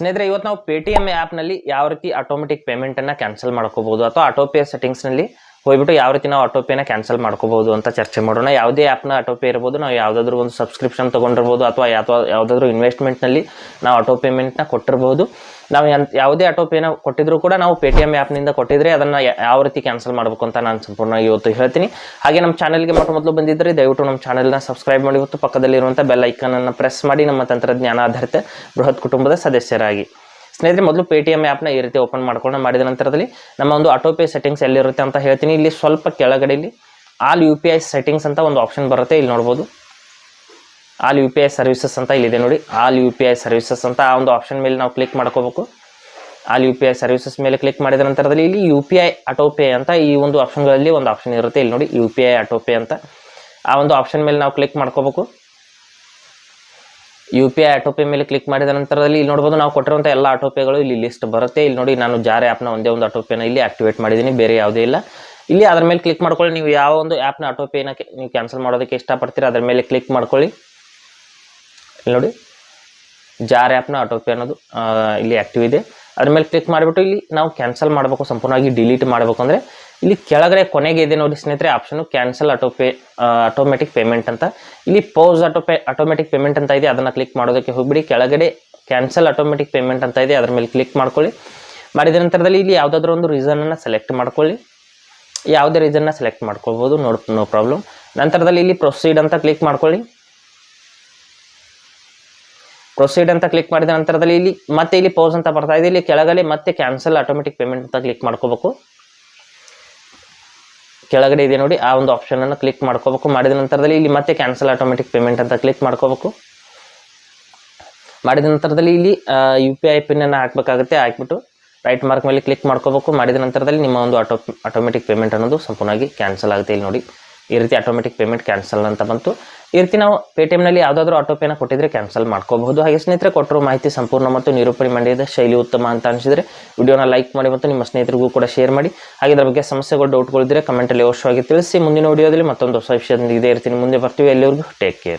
ಸ್ನೇಹಿತರೆ, ಇವತ್ತು ನಾವು ಪೇಟಿಎಂ ಆ್ಯಪ್ನಲ್ಲಿ ಯಾವ ರೀತಿ ಆಟೋಮೆಟಿಕ್ ಪೇಮೆಂಟನ್ನು ಕ್ಯಾನ್ಸಲ್ ಮಾಡ್ಕೋಬೋದು ಅಥವಾ ಆಟೋ ಪೇ ಸೆಟ್ಟಿಂಗ್ಸ್ನಲ್ಲಿ ಹೋಗ್ಬಿಟ್ಟು ಯಾವ ರೀತಿ ನಾವು ಆಟೋ ಪೇನ ಕ್ಯಾನ್ಸಲ್ ಮಾಡ್ಕೋಬಹುದು ಅಂತ ಚರ್ಚೆ ಮಾಡೋಣ. ಯಾವುದೇ ಆ್ಯಪ್ನ ಆಟೋ ಪೇ ಇರ್ಬೋದು, ನಾವು ಯಾವುದಾದ್ರೂ ಒಂದು ಸಬ್ಸ್ಕ್ರಿಪ್ಷನ್ ತೊಗೊಂಡಿರ್ಬೋದು ಅಥವಾ ಅಥವಾ ಯಾವುದಾದ್ರೂ ಇನ್ವೆಸ್ಟ್ಮೆಂಟ್ನಲ್ಲಿ ನಾವು ಆಟೋ ಪೇಮೆಂಟ್ನ ಕೊಟ್ಟಿರ್ಬೋದು. ನಾವು ಯಾವುದೇ ಆಟೋ ಪೇನ ಕೊಟ್ಟಿದ್ರು ಕೂಡ ನಾವು ಪೇ ಟಿ ಎಂ ಆ್ಯಪ್ನಿಂದ ಕೊಟ್ಟಿದ್ರೆ ಅದನ್ನು ಯಾವ ರೀತಿ ಕ್ಯಾನ್ಸಲ್ ಮಾಡಬೇಕು ಅಂತ ನಾನು ಸಂಪೂರ್ಣವಾಗಿ ಇವತ್ತು ಹೇಳ್ತೀನಿ. ಹಾಗೆ ನಮ್ಮ ಚಾನಲ್ಗೆ ಮೊಟ್ಟ ಮೊದಲು ಬಂದಿದ್ದರೆ ದಯವಿಟ್ಟು ನಮ್ಮ ಚಾನಲ್ನ ಸಬ್ಸ್ಕ್ರೈಬ್ ಮಾಡಿ. ಮತ್ತು ಪಕ್ಕದಲ್ಲಿರುವಂಥ ಬೆಲ್ ಐಕನನ್ನು ಪ್ರೆಸ್ ಮಾಡಿ. ನಮ್ಮ ತಂತ್ರಜ್ಞಾನ ಆಧಾರಿತ ಬೃಹತ್ ಕುಟುಂಬದ ಸದಸ್ಯರಾಗಿ. ಸ್ನೇಹಿತರೆ, ಮೊದಲು ಪೇ ಟಿ ಎಂ ಆ್ಯಪ್ನ ಈ ರೀತಿ ಓಪನ್ ಮಾಡ್ಕೊಂಡು ಮಾಡಿದ ನಂತರದಲ್ಲಿ ನಮ್ಮ ಒಂದು ಆಟೋ ಪೇ ಸೆಟ್ಟಿಂಗ್ಸ್ ಎಲ್ಲಿರುತ್ತೆ ಅಂತ ಹೇಳ್ತೀನಿ. ಇಲ್ಲಿ ಸ್ವಲ್ಪ ಕೆಳಗಡೆ ಇಲ್ಲಿ all U P I settings ಅಂತ ಒಂದು ಆಪ್ಷನ್ ಬರುತ್ತೆ. ಇಲ್ಲಿ ನೋಡ್ಬೋದು. All U P I services ಅಂತ ಇಲ್ಲಿದೆ ನೋಡಿ. All U P I services ಅಂತ ಆ ಒಂದು ಆಪ್ಷನ್ ಮೇಲೆ ನಾವು ಕ್ಲಿಕ್ ಮಾಡ್ಕೋಬೇಕು. All U P I services ಮೇಲೆ ಕ್ಲಿಕ್ ಮಾಡಿದ ನಂತರದಲ್ಲಿ ಇಲ್ಲಿ U P I auto pay ಅಂತ ಈ ಒಂದು ಆಪ್ಷನ್ಗಳಲ್ಲಿ ಒಂದು ಆಪ್ಷನ್ ಇರುತ್ತೆ. ಇಲ್ಲಿ ನೋಡಿ U P I auto pay ಅಂತ ಆ ಒಂದು ಆಪ್ಷನ್ ಮೇಲೆ ನಾವು ಕ್ಲಿಕ್ ಮಾಡ್ಕೋಬೇಕು. U P I auto pay ಮೇಲೆ ಕ್ಲಿಕ್ ಮಾಡಿದ ನಂತರದಲ್ಲಿ ಇಲ್ಲಿ ನೋಡ್ಬೋದು ನಾವು ಕೊಟ್ಟಿರುವಂಥ ಎಲ್ಲ ಆಟೋ ಪೇಗಳು ಇಲ್ಲಿ ಲಿಸ್ಟ್ ಬರುತ್ತೆ. ಇಲ್ಲಿ ನೋಡಿ ನಾನು ಜಾರ್ ಆ್ಯಪ್ನ ಒಂದೇ ಒಂದು ಆಟೋ ಪೇನ ಇಲ್ಲಿ ಆಕ್ಟಿವೇಟ್ ಮಾಡಿದ್ದೀನಿ, ಬೇರೆ ಯಾವುದೇ ಇಲ್ಲ. ಇಲ್ಲಿ ಅದ್ರ ಮೇಲೆ ಕ್ಲಿಕ್ ಮಾಡ್ಕೊಳ್ಳಿ, ನೀವು ಯಾವ ಒಂದು ಆ್ಯಪ್ನ ಆಟೋ ಪೇನ ನೀವು ಕ್ಯಾನ್ಸಲ್ ಮಾಡೋದಕ್ಕೆ ಇಷ್ಟಪಡ್ತೀರಿ ಅದ್ರ ಮೇಲೆ ಕ್ಲಿಕ್ ಮಾಡ್ಕೊಳ್ಳಿ. ಇಲ್ಲಿ ನೋಡಿ, ಜಾರ್ ಆ್ಯಪ್ನ ಆಟೋ ಪೇ ಅನ್ನೋದು ಇಲ್ಲಿ ಆ್ಯಕ್ಟಿವ್ ಇದೆ. ಅದ್ರ ಮೇಲೆ ಕ್ಲಿಕ್ ಮಾಡಿಬಿಟ್ಟು ಇಲ್ಲಿ ನಾವು ಕ್ಯಾನ್ಸಲ್ ಮಾಡಬೇಕು, ಸಂಪೂರ್ಣವಾಗಿ ಡಿಲೀಟ್ ಮಾಡಬೇಕು ಅಂದರೆ ಇಲ್ಲಿ ಕೆಳಗಡೆ ಕೊನೆಗೆ ಇದೆ ನೋಡಿ ಸ್ನೇಹಿತರೆ option cancel auto pay automatic payment ಅಂತ. ಇಲ್ಲಿ pause auto pay automatic payment ಅಂತ ಇದೆ, ಅದನ್ನು ಕ್ಲಿಕ್ ಮಾಡೋದಕ್ಕೆ ಹೋಗ್ಬಿಡಿ. ಕೆಳಗಡೆ ಕ್ಯಾನ್ಸಲ್ ಆಟೋಮೆಟಿಕ್ ಪೇಮೆಂಟ್ ಅಂತ ಇದೆ, ಅದ್ರ ಮೇಲೆ ಕ್ಲಿಕ್ ಮಾಡ್ಕೊಳ್ಳಿ. ಮಾಡಿದ ನಂತರದಲ್ಲಿ ಇಲ್ಲಿ ಯಾವುದಾದ್ರೂ ಒಂದು ರೀಸನನ್ನು ಸೆಲೆಕ್ಟ್ ಮಾಡ್ಕೊಳ್ಳಿ. ಯಾವುದೇ ರೀಸನ್ನ ಸೆಲೆಕ್ಟ್ ಮಾಡ್ಕೊಳ್ಬೋದು ನೋಡ್ ನೋ ಪ್ರಾಬ್ಲಮ್ ನಂತರದಲ್ಲಿ ಇಲ್ಲಿ ಪ್ರೊಸೀಡ್ ಅಂತ ಕ್ಲಿಕ್ ಮಾಡ್ಕೊಳ್ಳಿ. ಪ್ರೊಸೀಡ್ ಅಂತ ಕ್ಲಿಕ್ ಮಾಡಿದ ನಂತರದಲ್ಲಿ ಇಲ್ಲಿ ಮತ್ತೆ ಇಲ್ಲಿ ಪೌಸ್ ಅಂತ ಬರ್ತಾ ಇದೆ. ಇಲ್ಲಿ ಕೆಳಗಡೆ ಮತ್ತೆ ಕ್ಯಾನ್ಸಲ್ ಆಟೋಮೆಟಿಕ್ ಪೇಮೆಂಟ್ ಅಂತ ಕ್ಲಿಕ್ ಮಾಡ್ಕೋಬೇಕು. ಕೆಳಗಡೆ ಇದೆ ನೋಡಿ, ಆ ಒಂದು ಆಪ್ಷನ್ ಅನ್ನು ಕ್ಲಿಕ್ ಮಾಡ್ಕೋಬೇಕು. ಮಾಡಿದ ನಂತರದಲ್ಲಿ ಇಲ್ಲಿ ಮತ್ತೆ ಕ್ಯಾನ್ಸಲ್ ಆಟೋಮೆಟಿಕ್ ಪೇಮೆಂಟ್ ಅಂತ ಕ್ಲಿಕ್ ಮಾಡ್ಕೋಬೇಕು. ಮಾಡಿದ ನಂತರದಲ್ಲಿ ಇಲ್ಲಿ ಯು ಪಿ ಐ ಪಿನ್ ಅನ್ನು ಹಾಕಬೇಕಾಗುತ್ತೆ. ಹಾಕ್ಬಿಟ್ಟು ರೈಟ್ ಮಾರ್ಕ್ ಮೇಲೆ ಕ್ಲಿಕ್ ಮಾಡ್ಕೋಬೇಕು. ಮಾಡಿದ ನಂತರದಲ್ಲಿ ನಿಮ್ಮ ಒಂದು ಆಟೋ ಆಟೋಮೆಟಿಕ್ ಪೇಮೆಂಟ್ ಅನ್ನೋದು ಸಂಪೂರ್ಣವಾಗಿ ಕ್ಯಾನ್ಸಲ್ ಆಗುತ್ತೆ ಇಲ್ಲಿ ನೋಡಿ. ಈ ರೀತಿ ಆಟೋಮೆಟಿಕ್ ಪೇಮೆಂಟ್ ಕ್ಯಾನ್ಸಲ್ ಅಂತ ಬಂತು. ಈ ರೀತಿ ನಾವು ಪೇಟಿಎಂನಲ್ಲಿ ಆಟೋ ಪೇನ ಕೊಟ್ಟಿದ್ರೆ ಕ್ಯಾನ್ಸಲ್ ಮಾಡ್ಕೋಬಹುದು. ಹಾಗೆ ಸ್ನೇಹಿತರೆ, ಕೊಟ್ಟರು ಮಾಹಿತಿ ಸಂಪೂರ್ಣ ಮತ್ತು ನಿರೂಪಣೆ ಮಾಡಿದ ಶೈಲಿ ಉತ್ತಮ ಅಂತ ಅನಿಸಿದರೆ ವಿಡಿಯೋನ ಲೈಕ್ ಮಾಡಿ ಮತ್ತು ನಿಮ್ಮ ಸ್ನೇಹಿತರಿಗೂ ಕೂಡ ಶೇರ್ ಮಾಡಿ. ಹಾಗೆ ಇದರ ಬಗ್ಗೆ ಸಮಸ್ಯೆಗಳು ಡೌಟ್ಗಳಿದ್ರೆ ಕಮೆಂಟಲ್ಲಿ ಅವಶ್ಯವಾಗಿ ತಿಳಿಸಿ. ಮುಂದಿನ ವಿಡಿಯೋದಲ್ಲಿ ಮತ್ತೊಂದು ಹೊಸ ವಿಷಯದೊಂದಿಗೆ ಇದೇ ಇರ್ತೀನಿ ಮುಂದೆ ಬರ್ತೀವಿ. ಎಲ್ಲಿವರೆಗೂ ಟೇಕ್ ಕೇರ್